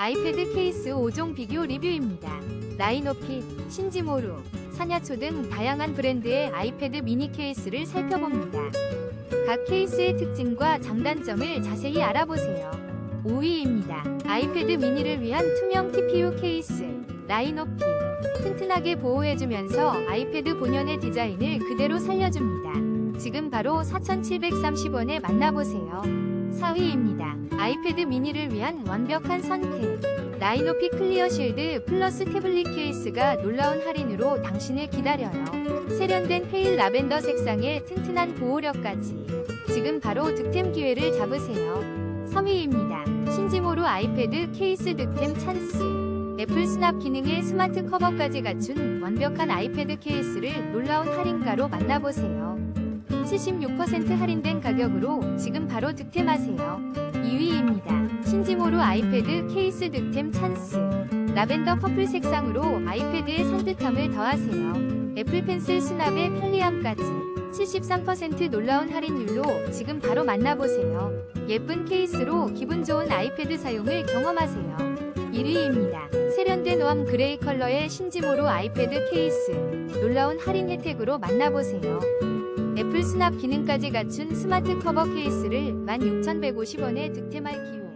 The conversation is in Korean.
아이패드 케이스 5종 비교 리뷰입니다. 라이노핏, 신지모루, 사냐초 등 다양한 브랜드의 아이패드 미니 케이스를 살펴봅니다. 각 케이스의 특징과 장단점을 자세히 알아보세요. 5위입니다. 아이패드 미니를 위한 투명 TPU 케이스, 라이노핏. 튼튼하게 보호해주면서 아이패드 본연의 디자인을 그대로 살려줍니다. 지금 바로 4,730원에 만나보세요. 4위입니다. 아이패드 미니를 위한 완벽한 선택. 라이노피 클리어 실드 플러스 태블릿 케이스가 놀라운 할인으로 당신을 기다려요. 세련된 페일 라벤더 색상의 튼튼한 보호력까지. 지금 바로 득템 기회를 잡으세요. 3위입니다. 신지모로 아이패드 케이스 득템 찬스. 애플 수납 기능의 스마트 커버까지 갖춘 완벽한 아이패드 케이스를 놀라운 할인가로 만나보세요. 76% 할인된 가격으로 지금 바로 득템하세요. 2위입니다. 신지모로 아이패드 케이스 득템 찬스. 라벤더 퍼플 색상으로 아이패드의 산뜻함을 더하세요. 애플 펜슬 수납의 편리함까지 73% 놀라운 할인율로 지금 바로 만나보세요. 예쁜 케이스로 기분 좋은 아이패드 사용을 경험하세요. 1위입니다. 세련된 웜 그레이 컬러의 신지모로 아이패드 케이스. 놀라운 할인 혜택으로 만나보세요. 애플 수납 기능까지 갖춘 스마트 커버 케이스를 16,150원에 득템할 기회